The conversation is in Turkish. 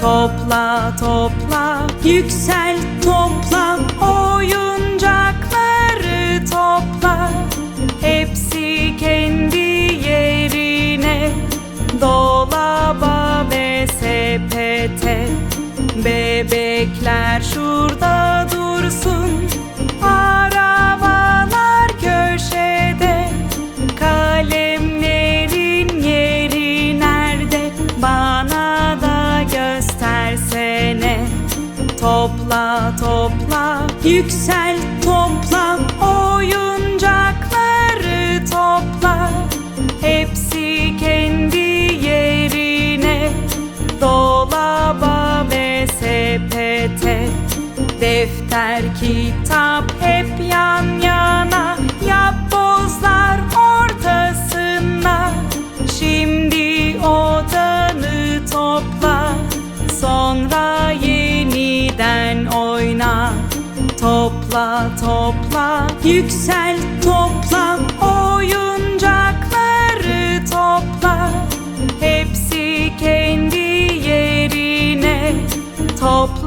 Topla topla yüksel topla oyuncakları topla. Hepsi kendi yerine dolaba ve sepete. Bebekler şurada Topla topla. Yüksel topla. Oyuncakları topla. Hepsi kendi yerine. Dolaba ve sepete. Defter kitap hep yan Topla topla yüksel topla Oyuncakları topla. Hepsi kendi yerine Topları